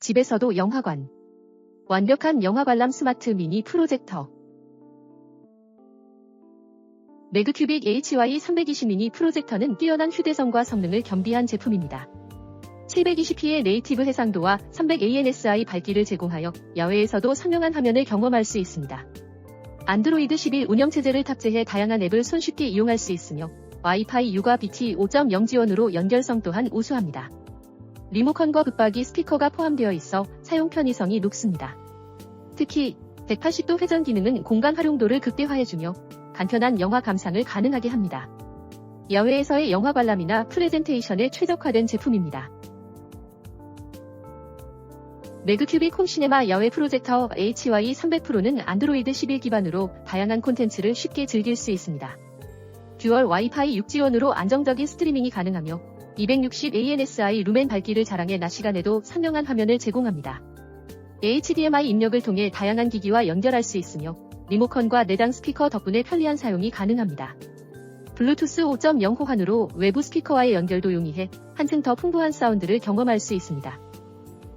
집에서도 영화관. 완벽한 영화 관람 스마트 미니 프로젝터. 매그큐빅 HY320 미니 프로젝터는 뛰어난 휴대성과 성능을 겸비한 제품입니다. 720p의 네이티브 해상도와 300ANSI 밝기를 제공하여 야외에서도 선명한 화면을 경험할 수 있습니다. 안드로이드 11 운영체제를 탑재해 다양한 앱을 손쉽게 이용할 수 있으며 와이파이 6과 BT 5.0 지원으로 연결성 또한 우수합니다. 리모컨과 붙박이 스피커가 포함되어 있어 사용 편의성이 높습니다. 특히 180도 회전 기능은 공간 활용도를 극대화해주며 간편한 영화 감상을 가능하게 합니다. 야외에서의 영화 관람이나 프레젠테이션에 최적화된 제품입니다. 매그큐빅 홈시네마 야외 프로젝터 HY300%는 안드로이드 11 기반으로 다양한 콘텐츠를 쉽게 즐길 수 있습니다. 듀얼 와이파이 6 지원으로 안정적인 스트리밍이 가능하며 260ANSI 루멘 밝기를 자랑해 낮 시간에도 선명한 화면을 제공합니다. HDMI 입력을 통해 다양한 기기와 연결할 수 있으며 리모컨과 내장 스피커 덕분에 편리한 사용이 가능합니다. 블루투스 5.0 호환으로 외부 스피커와의 연결도 용이해 한층 더 풍부한 사운드를 경험할 수 있습니다.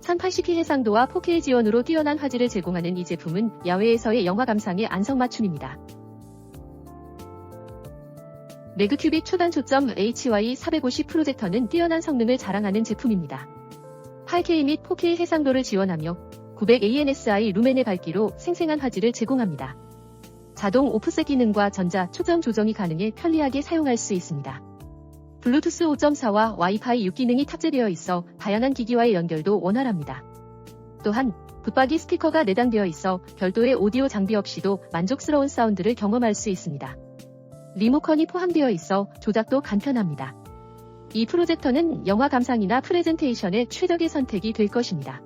1080p 해상도와 4K 지원으로 뛰어난 화질을 제공하는 이 제품은 야외에서의 영화 감상에 안성맞춤입니다. 매그큐빅 초단 초점 HY450 프로젝터는 뛰어난 성능을 자랑하는 제품입니다. 8K 및 4K 해상도를 지원하며 900ANSI 루멘의 밝기로 생생한 화질을 제공합니다. 자동 오프셋 기능과 전자 초점 조정이 가능해 편리하게 사용할 수 있습니다. 블루투스 5.4와 와이파이 6 기능이 탑재되어 있어 다양한 기기와의 연결도 원활합니다. 또한 붙박이 스피커가 내장되어 있어 별도의 오디오 장비 없이도 만족스러운 사운드를 경험할 수 있습니다. 리모컨이 포함되어 있어 조작도 간편합니다. 이 프로젝터는 영화 감상이나 프레젠테이션의 최적의 선택이 될 것입니다.